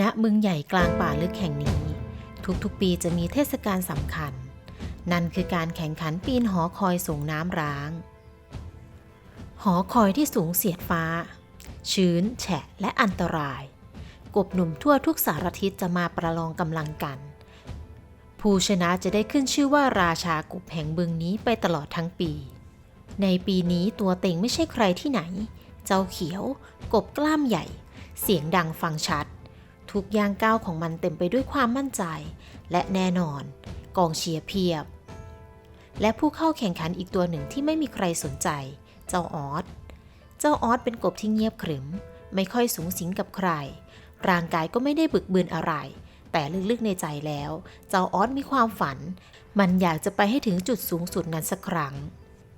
ณบึงใหญ่กลางป่าลึกแห่งนี้ ทุกๆปีจะมีเทศกาลสำคัญ นั่นคือการแข่งขันปีนหอคอยส่งน้ำร้าง หอคอยที่สูงเสียดฟ้า ชื้น แฉะและอันตราย กบหนุ่มทั่วทุกสารทิศจะมาประลองกำลังกัน ผู้ชนะจะได้ขึ้นชื่อว่าราชากบแห่งบึงนี้ไปตลอดทั้งปี ในปีนี้ตัวเต็งไม่ใช่ใครที่ไหน เจ้าเขียว กบกล้ามใหญ่ เสียงดังฟังชัด ทุกย่างก้าวของมันเต็มไปด้วยความมั่นใจ และแน่นอน กองเชียร์เพียบ และผู้เข้าแข่งขันอีกตัวหนึ่งที่ไม่มีใครสนใจ เจ้าออสเจ้าออสเป็นกบที่เงียบขรึม ไม่ค่อยสูงสิงกับใคร ร่างกายก็ไม่ได้บึกบืนอะไร แต่ลึกๆในใจแล้ว เจ้าออสมีความฝัน มันอยากจะไปให้ถึงจุดสูงสุดนั้นสักครั้ง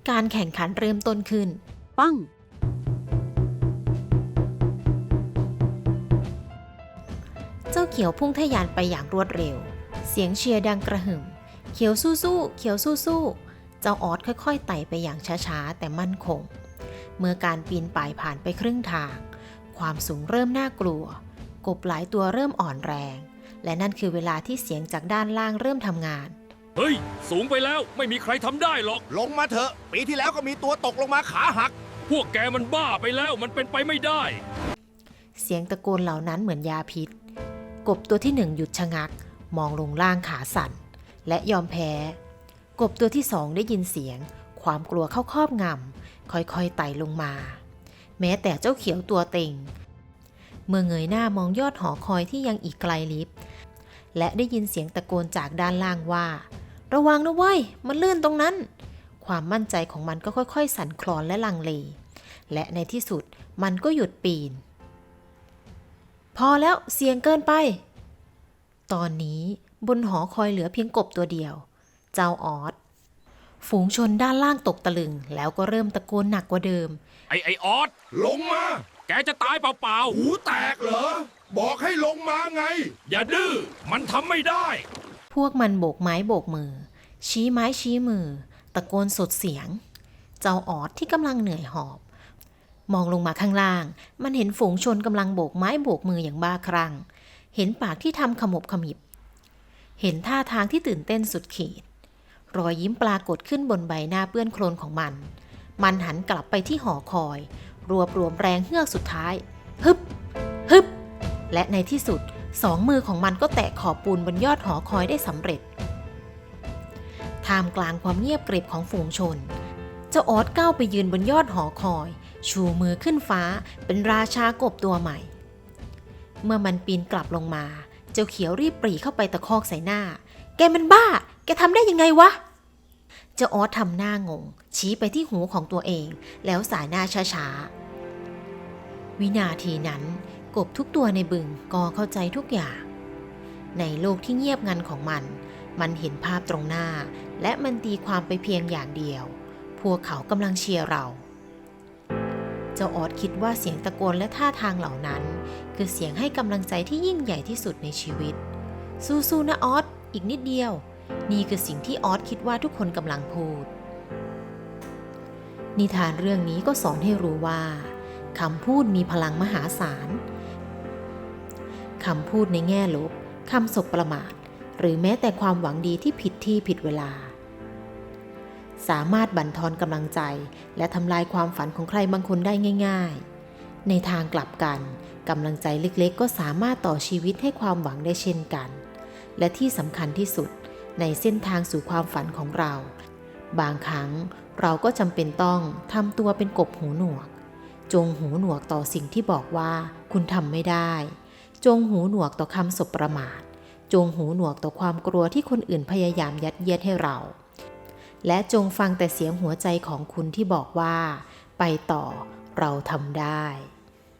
การแข่งขันเริ่มต้นขึ้น ปั้ง เจ้าเขียวพุ่งทะยานไปอย่างรวดเร็ว เสียงเชียร์ดังกระหึ่ม เขียวสู้ๆเขียวสู้ๆเจ้าออสค่อยๆไต่ไปอย่างช้าๆ แต่มั่นคง เมื่อการปีนป่ายผ่านไปครึ่งทาง ความสูงเริ่มน่ากลัว กบหลายตัวเริ่มอ่อนแรง และนั่นคือเวลาที่เสียงจากด้านล่างเริ่มทำงาน เฮ้ย สูงไปแล้วไม่มีใครทำได้หรอก ลงมาเถอะ ปีที่แล้วก็มีตัวตกลงมาขาหัก พวกแกมันบ้าไปแล้วมันเป็นไปไม่ได้ เสียงตะโกนเหล่านั้นเหมือนยาพิษ กบตัวที่หนึ่งหยุดชะงัก มองลงล่างขาสั่น และยอมแพ้ กบตัวที่สองได้ยินเสียง ความกลัวเข้าครอบงำค่อยๆไต่ลงมา แม้แต่เจ้าเขียวตัวเต็ง เมื่อเงยหน้ามองยอดหอคอยที่ยังอีกไกลลิบ และได้ยินเสียงตะโกนจากด้านล่างว่า ระวังนะเว้ย มันลื่นตรงนั้น ความมั่นใจของมันก็ค่อยๆ สั่นคลอนและลังเล และในที่สุดมันก็หยุดปีน พอแล้วเสียงเกินไป ตอนนี้บนหอคอยเหลือเพียงกบตัวเดียว เจ้าออสฝูงชนด้านล่างตกตะลึง แล้วก็เริ่มตะโกนหนักกว่าเดิม ไอไอออสลงมา แกจะตายเปล่าหูแตกเหรอ บอกให้ลงมาไง ๆ อย่าดื้อ มันทำไม่ได้ พวกมันโบกไม้โบกมือ ชี้ไม้ชี้มือ ตะโกนสดเสียง เจ้าออดที่กำลังเหนื่อยหอบ มองลงมาข้างล่าง มันเห็นฝูงชนกำลังโบกไม้โบกมืออย่างบ้าคลั่ง เห็นปากที่ทำขมบขมิบ เห็นท่าทางที่ตื่นเต้นสุดขีด รอยยิ้มปรากฏขึ้นบนใบหน้าเปื้อนโคลนของมัน มันหันกลับไปที่หอคอย รวบรวมแรงเฮือกสุดท้าย ฮึบ ฮึบ และในที่สุดสองมือของมันก็แตะขอบปูนบนยอดหอคอยได้สำเร็จท่ามกลางความเงียบกริบของฝูงชน เจ้าออสก้าวไปยืนบนยอดหอคอย ชูมือขึ้นฟ้าเป็นราชากบตัวใหม่ เมื่อมันปีนกลับลงมา เจ้าเขียวรีบปรีเข้าไปตะคอกใส่หน้า แกมันบ้า แกทำได้ยังไงวะ เจ้าออสทำหน้างง ชี้ไปที่หูของตัวเอง แล้วสายหน้าช้าๆ วินาทีนั้น กบทุกตัวในบึงก็เข้าใจทุกอย่าง ในโลกที่เงียบงันของมัน มันเห็นภาพตรงหน้า และมันตีความไปเพียงอย่างเดียว พวกเขากำลังเชียร์เรา จ้าออดคิดว่าเสียงตะโกนและท่าทางเหล่านั้น คือเสียงให้กำลังใจที่ยิ่งใหญ่ที่สุดในชีวิต สู้ๆนะออสอีกนิดเดียว นี่คือสิ่งที่ออสคิดว่าทุกคนกำลังพูด นิทานเรื่องนี้ก็สอนให้รู้ว่าคำพูดมีพลังมหาศาลคำพูดในแง่ลบคำสบประมาท หรือแม้แต่ความหวังดีที่ผิดที่ผิดเวลา สามารถบั่นทอนกำลังใจ และทำลายความฝันของใครบางคนได้ง่าย ๆ ในทางกลับกันกำลังใจเล็กๆ ก็สามารถต่อชีวิตให้ความหวังได้เช่นกัน และที่สำคัญที่สุดในเส้นทางสู่ความฝันของเรา บางครั้งเราก็จำเป็นต้องทำตัวเป็นกบหูหนวก จงหูหนวกต่อสิ่งที่บอกว่าคุณทำไม่ได้ จงหูหนวกต่อคำสบประมาท จงหูหนวกต่อความกลัวที่คนอื่นพยายามยัดเยียดให้เรา และจงฟังแต่เสียงหัวใจของคุณที่บอกว่า ไปต่อเราทำได้